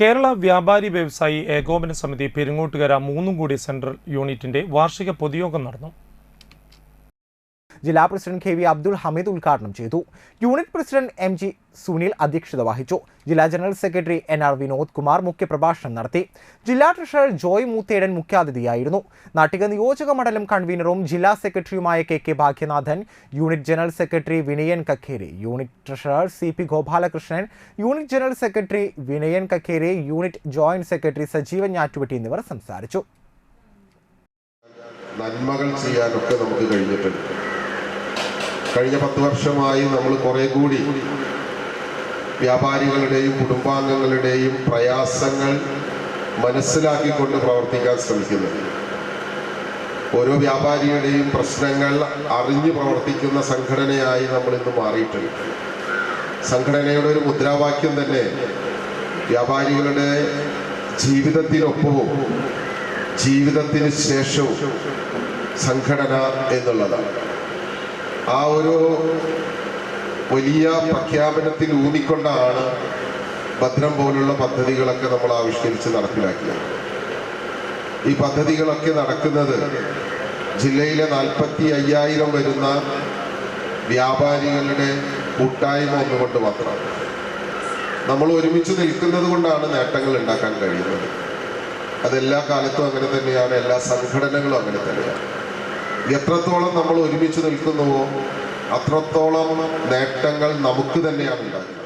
കേരള വ്യാപാരി വ്യവസായി ഏകോപന സമിതി പെരുങ്ങോട്ടുകര മൂന്നും കൂടി സെൻട്രൽ യൂണിറ്റിന്റെ വാർഷിക പൊതുയോഗം നടന്നു. ജില്ലാ president K V Abdul Hameed ഉദ്ഘാടനം ചെയ്തു. Unit president M G Sunil അധ്യക്ഷത വഹിച്ചു. ജില്ലാ general secretary N R Vinod Kumar മുഖ്യപ്രഭാഷണം നടത്തി. ജില്ലാ ട്രഷറർ ജോയ് മൂത്തേടൻ മുഖ്യാതിഥിയായിരുന്നു. നാട്ടിക നിയോജക മണ്ഡലം കൺവീനറും ജില്ലാ സെക്രട്ടറിയുമായ K K Bhagyanathan unit general secretary Vinayan Kakkeri unit treasurer C P Gopalakrishnan unit general secretary Vinayan Kakkeri unit joint secretary Sajeevan Njattuvetti എന്നിവർ സംസാരിച്ചു. നന്മകൾ ചെയ്യാനൊക്കെ നമുക്ക് കഴിഞ്ഞിട്ടുണ്ട്. കഴിഞ്ഞ പത്ത് വർഷമായി നമ്മൾ കുറെ കൂടി വ്യാപാരികളുടെയും കുടുംബാംഗങ്ങളുടെയും പ്രയാസങ്ങൾ മനസ്സിലാക്കിക്കൊണ്ട് പ്രവർത്തിക്കാൻ ശ്രമിക്കുന്നു ഓരോ വ്യാപാരിയുടെയും പ്രശ്നങ്ങൾ അറിഞ്ഞു പ്രവർത്തിക്കുന്ന സംഘടനയായി നമ്മൾ ഇന്ന് മാറിയിട്ടുണ്ട്. സംഘടനയുടെ ഒരു മുദ്രാവാക്യം തന്നെ വ്യാപാരികളുടെ ജീവിതത്തിനൊപ്പവും ജീവിതത്തിന് ശേഷവും സംഘടന എന്നുള്ളതാണ്. ആ ഒരു വലിയ പ്രഖ്യാപനത്തിൽ ഊന്നിക്കൊണ്ടാണ് ഭദ്രം പോലുള്ള പദ്ധതികളൊക്കെ നമ്മൾ ആവിഷ്കരിച്ച് നടപ്പിലാക്കിയത്. ഈ പദ്ധതികളൊക്കെ നടക്കുന്നത് ജില്ലയിലെ നാൽപ്പത്തി അയ്യായിരം വരുന്ന വ്യാപാരികളുടെ കൂട്ടായ്മ ഒന്നുകൊണ്ട് മാത്രം നമ്മൾ ഒരുമിച്ച് നിൽക്കുന്നത് കൊണ്ടാണ് നേട്ടങ്ങൾ ഉണ്ടാക്കാൻ കഴിയുന്നത്. അതെല്ലാ കാലത്തും അങ്ങനെ തന്നെയാണ് എല്ലാ സംഘടനകളും അങ്ങനെ തന്നെയാണ്. എത്രത്തോളം നമ്മൾ ഒരുമിച്ച് നിൽക്കുന്നുവോ അത്രത്തോളം നേട്ടങ്ങൾ നമുക്ക് തന്നെയാണ് ഉണ്ടാകുന്നത്.